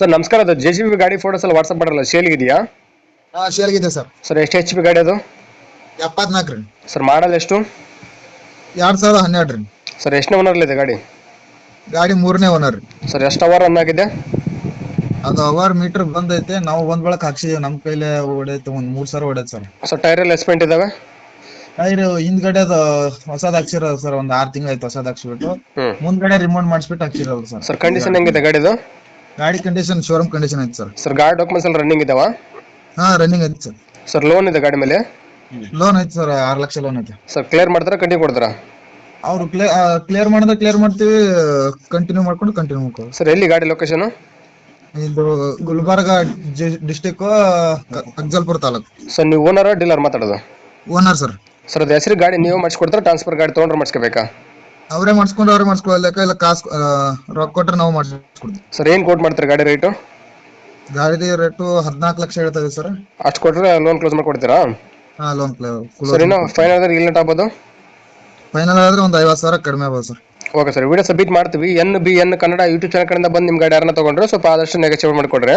Sir ನಮಸ್ಕಾರ. ಅದು J C B ಗಾಡಿ ಫೋಟೋಸ್ ಎಲ್ಲ ವಾಟ್ಸಪ್ ಮಾಡಲ್ಲ. ಸೇಲ್ ಇದೆಯಾ? ಹಾ ಇದೆ ಸರ್. ಸರ್ ಎಷ್ಟು ಎಚ್ ಪಿ ಗಾಡಿ ಅದು? ಎಪ್ಪತ್ನಾಲ್ಕು ರೀ. ಸರ್ ಮಾಡಲ್ ಎಷ್ಟು? ಎರಡ್ ಸಾವಿರದ ಹನ್ನೆರಡು ರೀ. ಸರ್ ಎಷ್ಟನೇ ಓನರ್ಲಿದೆ ಗಾಡಿ? ಗಾಡಿ ಮೂರನೇ ಓನರ್ ರೀ. ಸರ್ ಎಷ್ಟು ಅವರ್ ರನ್ ಆಗಿದೆ? ಅದು ಅವರ್ ಮೀಟರ್ ಬಂದೈತೆ. ನಾವು ಒಂದ್ ಬಳಕ ಹಾಕ್ಸಿದೀವಿ. ನಮ್ಮ ಕೈಲೇ ಹೊಡೈತೆ ಒಂದ್ ಮೂರ್ ಸಾವಿರ ಹೊಡೈತೆ ಸರ್. ಸರ್ ಟೈರ್ ಎಲ್ಲ ಎಸ್ಪೆಂಟ್ ಇದಾವೆ? ಟೈರ್ ಹಿಂದ್ಗಡೆ ಅದು ಹೊಸದ್ ಹಾಕ್ಸಿರೋದು ಸರ್. ಒಂದ್ ಆರ್ ತಿಂಗಳು ಆಯ್ತು ಹೊಸದ್ ಹಾಕ್ಸಿಬಿಟ್ಟು. ಮುಂದಗಡೆ ಮುಂದ್ಗಡೆ ರಿಮೋಟ್ ಮಾಡಿಸ್ಬಿಟ್ಟು ಹಾಕ್ಸಿರೋದು ಸರ್. ಸರ್ ಕಂಡೀಷನ್ ಹೆಂಗಿದೆ ಗಾಡಿದು? ಗಾಡಿ ಕಂಡೀಷನ್ ಶೋರೂಮ್ ಕಂಡೀಷನ್ ಐತೆ ಸರ್ ಸರ್ ಗಾಡಿ ಡಾಕ್ಯುಮೆಂಟ್ಸ್ ಎಲ್ಲ ರನ್ನಿಂಗ್ ಇದಾವ? ಹಾ ರನ್ನಿಂಗ್ ಐತೆ ಸರ್ ಸರ್ ಲೋನ್ ಇದೆ ಗಾಡಿ ಮೇಲೆ? ಲೋನ್ ಐತೆ ಸರ್ ಆರ್ ಲಕ್ಷ ಲೋನ್ ಐತೆ. ಸರ್ ಕ್ಲಿಯರ್ ಮಾಡ್ತಾರಾ ಕಂಟಿನ್ಯೂ ಕೊಡ್ತಾರಾ? ಅವ್ರು ಕ್ಲಿಯರ್ ಮಾಡಿದ್ರೆ ಕ್ಲಿಯರ್ ಮಾಡ್ತೀವಿ ಕಂಟಿನ್ಯೂ ಮಾಡ್ಕೊಂಡು ಕಂಟಿನ್ಯೂ ಮಾಡ್ಕೊಳ್ಳಿ ಸರ್ ಎಲ್ಲಿ ಗಾಡಿ ಲೊಕೇಶನ್ ಇದು ಗುಲ್ಬರ್ಗ ಡಿಸ್ಟಿಕ್ ಅಕ್ಜಲ್ಪುರ ತಾಲೂಕು. ಸರ್ ನೀವು ಓನರ್ ಡೀಲರ್ ಮಾತಾಡೋದು? ಓನರ್ ಸರ್ ಸರ್ ಅದು ಹೆಸರು ಗಾಡಿ ನೀವು ಮಾಡಿಸ್ಕೊಡ್ತಾರೆ ಟ್ರಾನ್ಸ್ಫರ್ ಗಾಡಿ ತೊಗೊಂಡ್ರೆ ಮಾಡಿಸ್ಕೋಬೇಕಾ? ಅವರೇ ಮಾಡಿಸ್ಕೊಂಡು ಅವರೇ ಮಾಡಿಸ್ಕೊಳ್ಳಕ್ಕ ಇಲ್ಲ ಕಾಸು ರೊಕ್ಕ ಕೊಟ್ರೆ ನಾವು ಮಾಡಿಸ್ಕೊಡ್ತೀವಿ. ಸರ್ ಏನು ಕೋಟ್ ಮಾಡ್ತಾರೆ ಗಾಡಿ ರೇಟು? ಗಾಡಿ ರೇಟು ಹದಿನಾಲ್ಕು ಲಕ್ಷ ಹೇಳ್ತಾರೆ ಸರ್. ಅಷ್ಟು ಕೊಟ್ರೆ ಲೋನ್ ಕ್ಲೋಸ್ ಮಾಡ್ಕೊಡ್ತೀರಾ? ಹಾ ಲೋನ್ ಸರ್ ಇನ್ನು ಫೈನಲ್ ಆದ್ರೆ ಇಲ್ಲ ಆಗ್ಬೋದು ಫೈನಲ್ ಆದ್ರೆ ಒಂದು ಐವತ್ತು ಸಾವಿರ ಕಡಿಮೆ ಆಗ್ಬೋದು sir. Okay sir video submit ಮಾಡ್ತೀವಿ. N B N Kannada YouTube channel ಕಡೆಯಿಂದ ಬಂದು ನಿಮ್ಮ ಗಾಡಿ ಯಾರನ್ನ ತೊಗೊಂಡ್ರೆ ಸ್ವಲ್ಪ ಆದಷ್ಟು ನೆಗೋಚಿಯೇಟ್ ಮಾಡಿಕೊಡ್ರಿ.